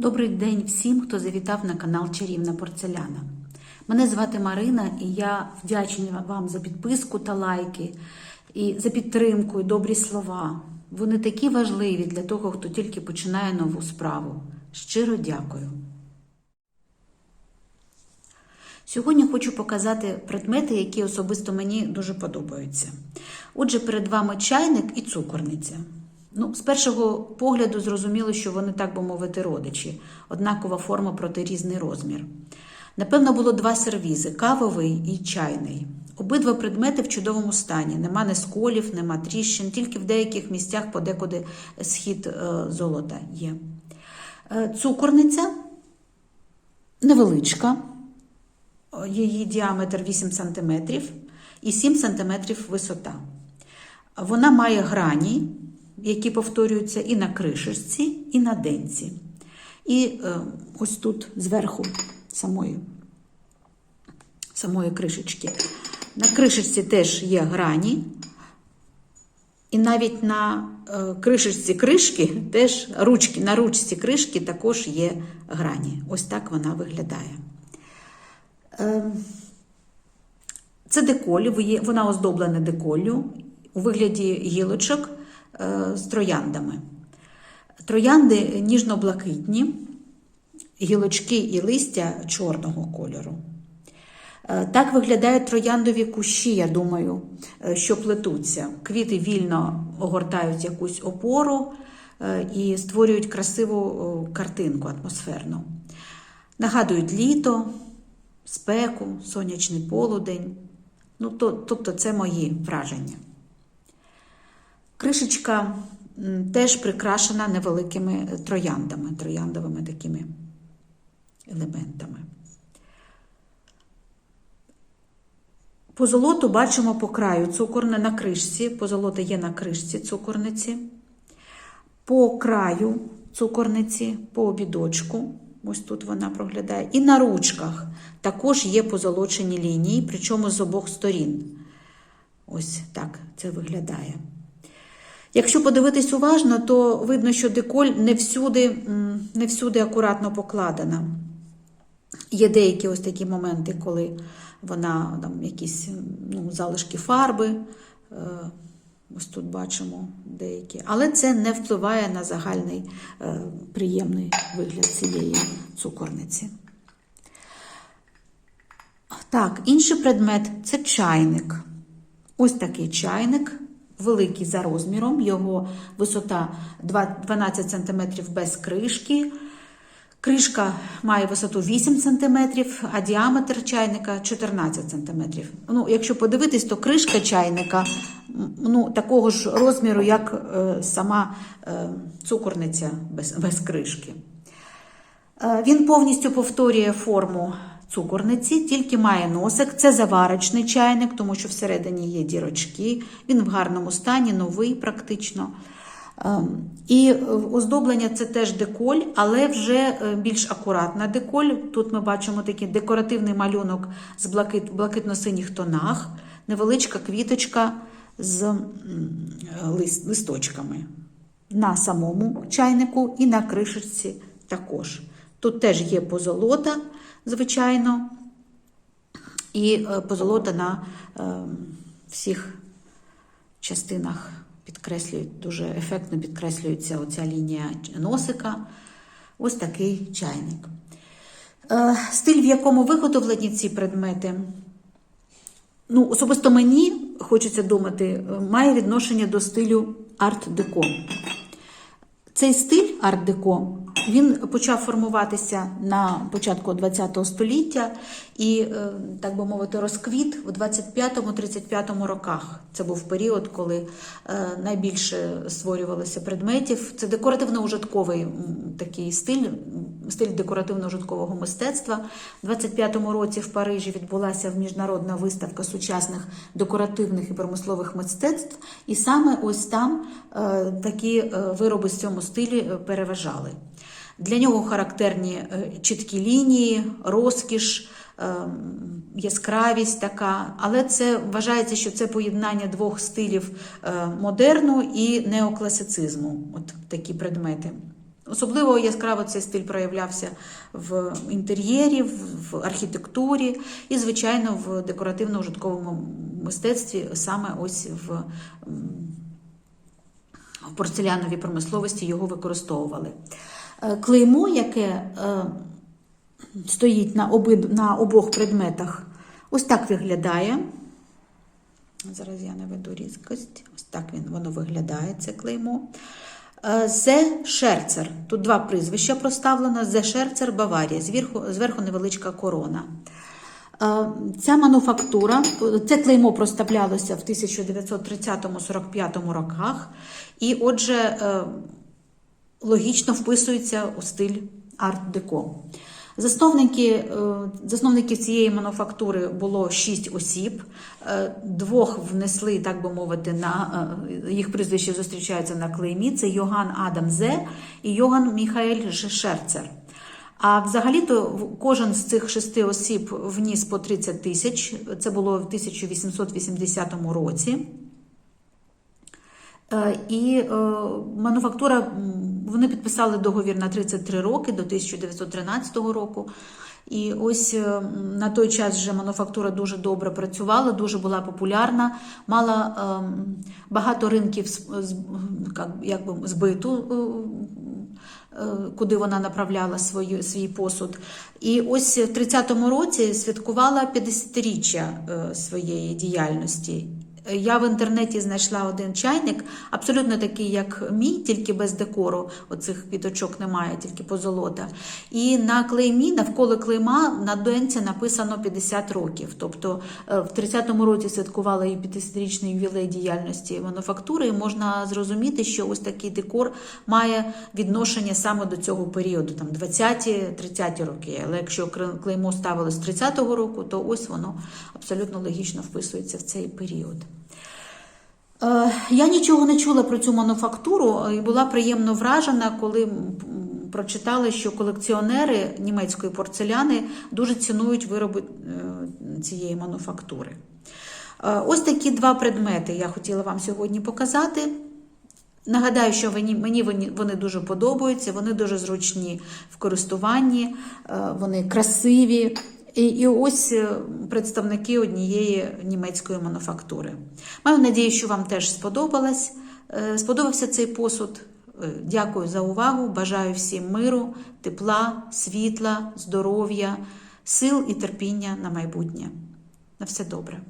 Добрий день всім, хто завітав на канал Чарівна Порцеляна. Мене звати Марина, і я вдячна вам за підписку та лайки, і за підтримку, і добрі слова. Вони такі важливі для того, хто тільки починає нову справу. Щиро дякую. Сьогодні хочу показати предмети, які особисто мені дуже подобаються. Отже, перед вами чайник і цукорниця. Ну, з першого погляду зрозуміло, що вони, так би мовити, родичі, однакова форма проти різний розмір. Напевно, було два сервізи кавовий і чайний. Обидва предмети в чудовому стані. Нема ні сколів, нема тріщин, тільки в деяких місцях подекуди схід е, золота є. Е, Цукорниця невеличка, її діаметр 8 см і 7 см висота. Вона має грані, які повторюються і на кришечці, і на денці. І е, ось тут зверху самої, самої кришечки. На кришечці теж є грані. І навіть на е, кришечці кришки, теж ручки, на ручці кришки також є грані. Ось так вона виглядає. Е, це деколь, вона оздоблена деколлю у вигляді гілочок з трояндами. Троянди ніжно-блакитні, гілочки і листя чорного кольору. Е, Так виглядають трояндові кущі, я думаю, е, що плетуться. Квіти вільно огортають якусь опору е, і створюють красиву картинку атмосферну. Нагадують літо, спеку, сонячний полудень. Ну, то, Тобто це мої враження. Кришечка теж прикрашена невеликими трояндами, трояндовими такими елементами. Позолоту бачимо по краю цукорне на кришці. Позолота є на кришці цукорниці. По краю цукорниці, по обідочку, ось тут вона проглядає. І на ручках також є позолочені лінії, причому з обох сторін. Ось так це виглядає. Якщо подивитись уважно, то видно, що деколь не всюди, не всюди акуратно покладена. Є деякі ось такі моменти, коли вона там якісь ну, залишки фарби. Ось тут бачимо деякі. Але це не впливає на загальний е, приємний вигляд цієї цукорниці. Так, інший предмет це чайник. Ось такий чайник, великий за розміром, його висота 12 см без кришки. Кришка має висоту 8 см, а діаметр чайника 14 см. Ну, Якщо подивитись, то кришка чайника ну, такого ж розміру, як е, сама е, цукорниця без, без кришки. Е, він повністю повторює форму цукорниці, тільки має носик. Це заварочний чайник, тому що всередині є дірочки. Він в гарному стані, новий практично. І оздоблення це теж деколь, але вже більш акуратна деколь. Тут ми бачимо такий декоративний малюнок з блакит, блакитно-синіх тонах, невеличка квіточка з лист, листочками на самому чайнику і на кришечці також. Тут теж є позолота, звичайно, і позолота на всіх частинах підкреслюють, дуже ефектно підкреслюється оця лінія носика. Ось такий чайник. Стиль, в якому виготовлені ці предмети, ну, особисто мені, хочеться думати, має відношення до стилю арт-деко. Цей стиль арт-деко він почав формуватися на початку ХХ століття і, так би мовити, розквіт у 25-35 роках. Це був період, коли найбільше створювалося предметів. Це декоративно-ужитковий такий стиль, стиль декоративно-ужиткового мистецтва. У 25-му році в Парижі відбулася міжнародна виставка сучасних декоративних і промислових мистецтв, і саме ось там такі вироби з цьому стилі переважали. Для нього характерні чіткі лінії, розкіш, яскравість така, але це вважається, що це поєднання двох стилів модерну і неокласицизму. От такі предмети. Особливо яскраво цей стиль проявлявся в інтер'єрі, в в архітектурі і, звичайно, в декоративно-ужитковому мистецтві, саме ось в, в порцеляновій промисловості його використовували. Е, Клеймо, яке е, стоїть на, обид, на обох предметах, ось так виглядає. Зараз я наведу різкость. Ось так він, воно виглядає, це клеймо. Зе Шерцер. Тут два прізвища проставлено. Зе Шерцер Баварія. Зверху, зверху невеличка корона. Е, Ця мануфактура, це клеймо проставлялося в 1930-45 роках. І отже, логічно вписується у стиль арт-деко. Засновники, е, засновників цієї мануфактури було шість осіб. Е, Двох внесли, так би мовити, на е, їх прізвище зустрічаються на клеймі. Це Йоган Адам Зе і Йоган Міхаель Шерцер. А взагалі-то кожен з цих шести осіб вніс по 30 тисяч. Це було в 1880 році. І мануфактура, вони підписали договір на 33 роки до 1913 року. І ось е, на той час вже мануфактура дуже добре працювала, дуже була популярна, мала ем, багато ринків як- збиту, е, е, куди вона направляла свою, свій посуд. І ось в 30-му році святкувала 50-річчя е, своєї діяльності. Я в інтернеті знайшла один чайник, абсолютно такий, як мій, тільки без декору. Оцих квіточок немає, тільки позолота. І на клеймі, навколо клейма на денці написано 50 років. Тобто е, в 30-му році святкувала і 50-річний ювілей діяльності мануфактури. І можна зрозуміти, що ось такий декор має відношення саме до цього періоду, там 20-30 роки. Але якщо клеймо ставилось з 30-го року, то ось воно абсолютно логічно вписується в цей період. Е, Я нічого не чула про цю мануфактуру і була приємно вражена, коли прочитала, що колекціонери німецької порцеляни дуже цінують вироби е, цієї мануфактури. Е, Ось такі два предмети я хотіла вам сьогодні показати. Нагадаю, що мені, вони, дуже подобаються, вони дуже зручні в користуванні, е, вони красиві. І, і ось е, представники однієї німецької мануфактури. Маю надію, що вам теж сподобалось. Е, Сподобався цей посуд. Е, Дякую за увагу. Бажаю всім миру, тепла, світла, здоров'я, сил і терпіння на майбутнє. На все добре.